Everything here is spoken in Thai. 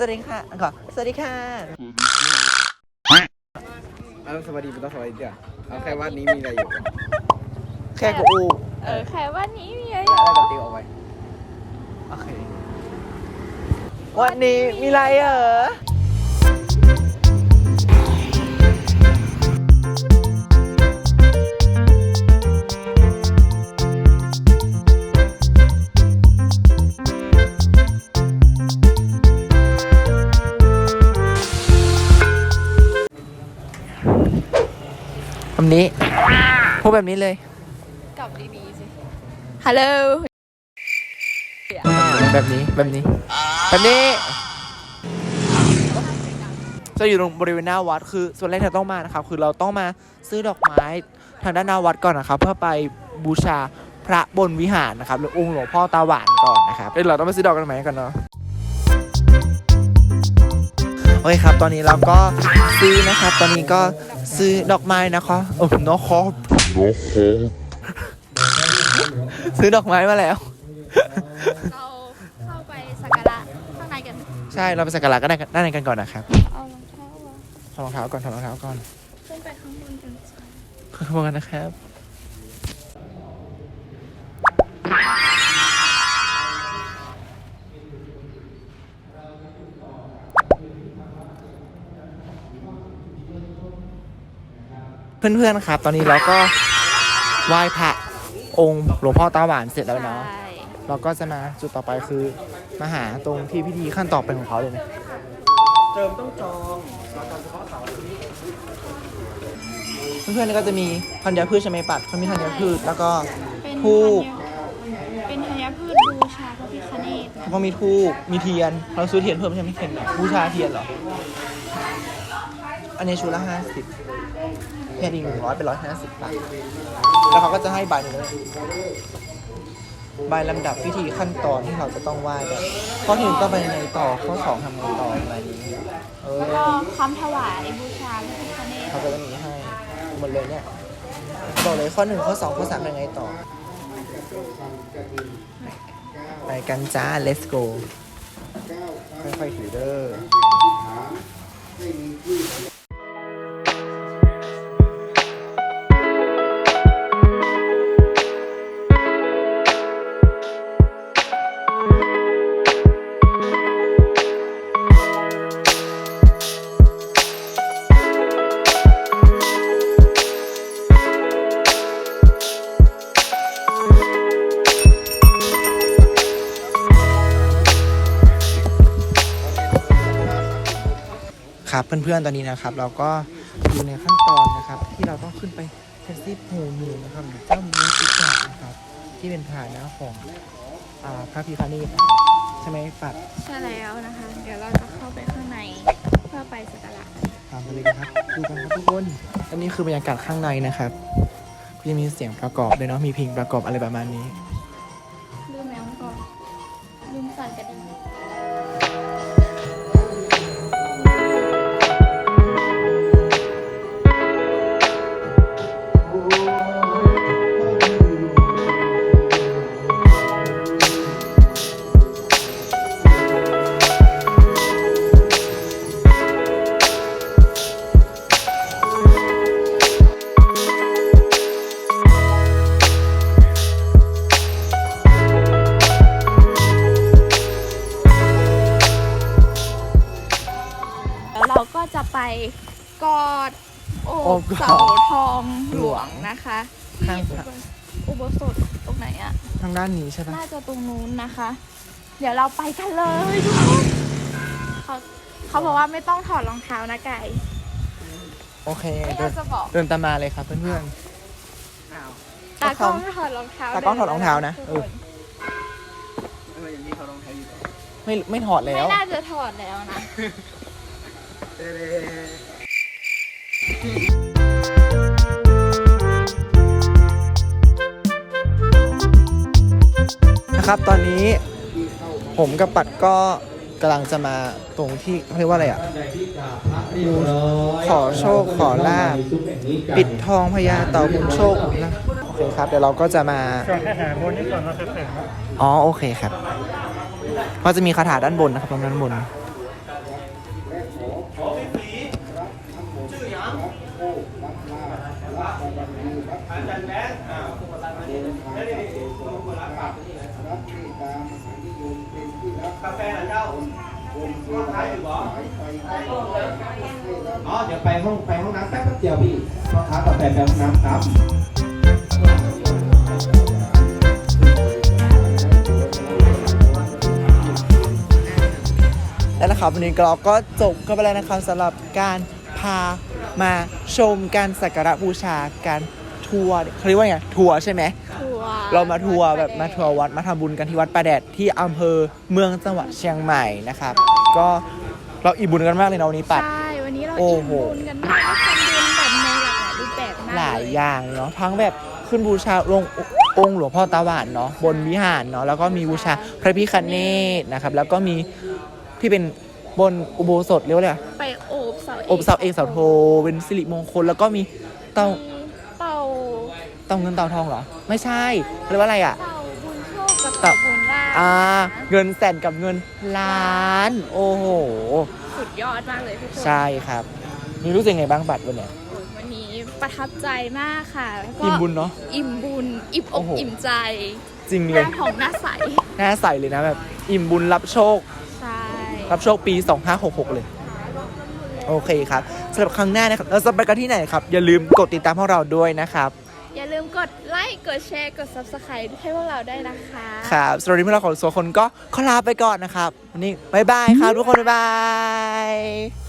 สวัสดีค่ะขอสวัสดีค่ะเอาสวัสดีเป็นต้องสวัสดีเดี๋ยวเอาแค่ว่านี้มีอะไรอยู่แค่กูอูเออแค่ว่านี้มีอะไรแล้วก็ติวเอาไว้โอเควันนี้มีอะไรเหรอ นี้ พูดแบบนี้เลย กลับดีๆสิ ฮัลโหล แบบนี้ แบบนี้ แบบนี้ จะอยู่ตรงบริเวณหน้าวัด คือ ส่วนแรกที่เราต้องมานะครับ คือเราต้องมาซื้อดอกไม้ทางด้านหน้าวัดก่อนนะครับ เพื่อไปบูชาพระบนวิหารนะครับ หรือองค์หลวงพ่อตาหวานก่อนนะครับเดี๋ยวเราต้องไปซื้อดอกกันไหมกันเนาะ เคครับ ตอนนี้เราก็ซื้อนะครับ ตอนนี้ก็ซื้อดอกไม้นะคะโอ้นอคอซื้อดอกไม้มาแล้ว เราเข้าไปสักการะข้างในกันใช่เราไปสักการะก็ได้ด้านในกันก่อนนะครับเอารองเท้าวะถอดรองเท้าก่อนถอดรองเท้าก่อนขึ้นไปข้างบนกันจ้ะขอโทษกันนะครับ เพื่อนๆครับ ตอนนี้เราก็ไหว้พระองค์หลวงพ่อตาหวานเสร็จแล้วเนาะใช่เราก็จะมาจุดต่อไปคือมาหาตรงที่พิธีขั้นต่อไปของเขาเลยนะ เจิมต้องจองมาตอนเฉพาะเสาร์อาทิตย์เพื่อนๆก็จะมีธัญพืชใช่ไหมปัดเขามีธัญพืชแล้วก็เป็นทูบเป็นธัญพืชบูชาพระพิฆเนศแล้วก็มีทูบมีเทียน เราซื้อเทียนเพิ่มใช่ไหมเทียนบูชาเทียนเหรอ อันนี้ชุดละห้าสิบ เทียนอีกหนึ่งร้อยเป็นร้อยห้าสิบบาท แล้วเขาก็จะให้ใบหนึ่งเลยใบลำดับพิธีขั้นตอนที่เราจะต้องไหว้แบบข้อที่หนึ่งต้องไปยังไงต่อข้อสองทำไงต่ออะไรอย่างนี้เออแล้วก็คำถวายบูชาพระพิฆเนศเขาก็จะมีให้หมดเลยเนี่ยบอกเลยข้อหนึ่งข้อสองข้อสามเป็นไงต่อไปกันจ้า let's go ค่อยๆถือเด้อ ครับ เพื่อนๆตอนนี้นะครับ เราก็อยู่ในขั้นตอนนะครับ ที่เราต้องขึ้นไปแท็กซี่โฮนูนะครับหรือเจ้ามูจิกะนะครับ ที่เป็นฐานะของอ่าพระพิคเนตนะครับใช่ไหมปัดใช่แล้วนะคะ เดี๋ยวเราจะเข้าไปข้างในเพื่อไปสักการะตามไปเลยนะครับดูกันครับทุกคนอันนี้คือบรรยากาศข้างในนะครับก็จะมีเสียงประกอบด้วยเนาะมีเพลงประกอบอะไรประมาณนี้ ก็จะไปกอดโอโอบบกอดเสาทองหลวงนะคะข้างที่พระ อุโบสถตรงไหนอะทางด้านนี้ใช่ปะน่าจะตรงนู้นนะคะ เดี๋ยวเราไปกันเลยทุกคนเขาเขาบอกว่าไม่ต้องถอดรองเท้านะไก่ โอเคไม่อเดิยานกจะบอก เดินตามมาเลยครับเพื่อน อ้าวตากล้องถอดรองเท้าตากล้องถอดรองเท้านะ ทุกเอคอเอออย่างนี้เขาลองใช้อยู่ๆไม่ไม่ถอดแล้วไม่น่าจะถอดแล้วนะเด้ๆ นะครับตอนนี้ผมกับปัดก็กำลังจะมาตรงที่เขาเรียกว่าอะไรอะดูขอโชคขอลาบปิดทองพญาเต่าบุญโชคนะโอเคครับเดี๋ยวเราก็จะมาก่อนแค่หาบนนี้ก่อนเราจะเสร็จครับอ๋อโอเคครั อาแบอ่าล้วรเจ้าห้อายอยู่บ่อ๋อเดี๋ยวไปห้องไปห้องน้ำแป๊เดียวพี่ห้ายกาแฟไปห้น้ำครับและนะครับวันนี้กรอบก็จบกันไปแล้วนะครับสำหรับการพา มาชมการสักการะบูชาการทัวร์เขาเรียกว่าไงทัวร์ใช่ไหม ทัวร์เรามาทัวร์แบบมาทัวร์วัดมาทำบุญกันที่วัดประแดดที่อำเภอเมืองจังหวัดเชียงใหม่นะครับ ก็เราอิ่มบุญกันมากเลยนะวันนี้ปัด ใช่ วันนี้เราโอ้อิ่มโห บุญกันมากทำบุญแบบในหลากหลายรูปแบบมากหลายเลอย่างเนาะทั้งแบบขึ้นบูชาองค์องค์หลวงพ่อตาหวานเนาะบนวิหารเนาะแล้วก็มีบูชาพระพิคเนศนะครับ แล้วก็มีที่เป็นบนอุโบสถเรียกว่าอะไรอะไปโอบเสาอบเสาเอกเสาโทเป็นสิริมงคลแล้วก็มีเต่าเต่าเต่าเงินเต่าทองเหรอ ไม่ใช่เรียกว่าอะไรอะ เต่าบุญโชคกับเต่าเต่าบุญลาภอ่า เงินแสนกับเงินล้าน โอ้โห สุดยอดมากเลยพี่ชมใช่ครับ นี่รู้สึกไงบ้างบัตรวันเนี้ย โอ้ยวันนี้ประทับใจมากค่ะแล้วก็อิ่มบุญเนาะ อิ่มบุญ อิ่มอโอ้กโห อิ่มใจจริงหเลยน้าทองหน้าใส หน้าใสเลยนะแบบ อิ่มบุญรับโชค ใช่ รับโชคปี 2566 เลย โอเคครับสำหรับครั้งหน้านะครับเราจะไปกันที่ไหนครับ อย่าลืมกดติดตามพวกเราด้วยนะครับอย่าลืมกดไลค์ กดแชร์ กด subscribe ให้พวกเราได้วยนะคะครับสำหรับวันนี้พวกเราของสองคนก็ขอลาไปก่อนนะครับวันนี้บายบายครับทุกคนบ๊ายบาย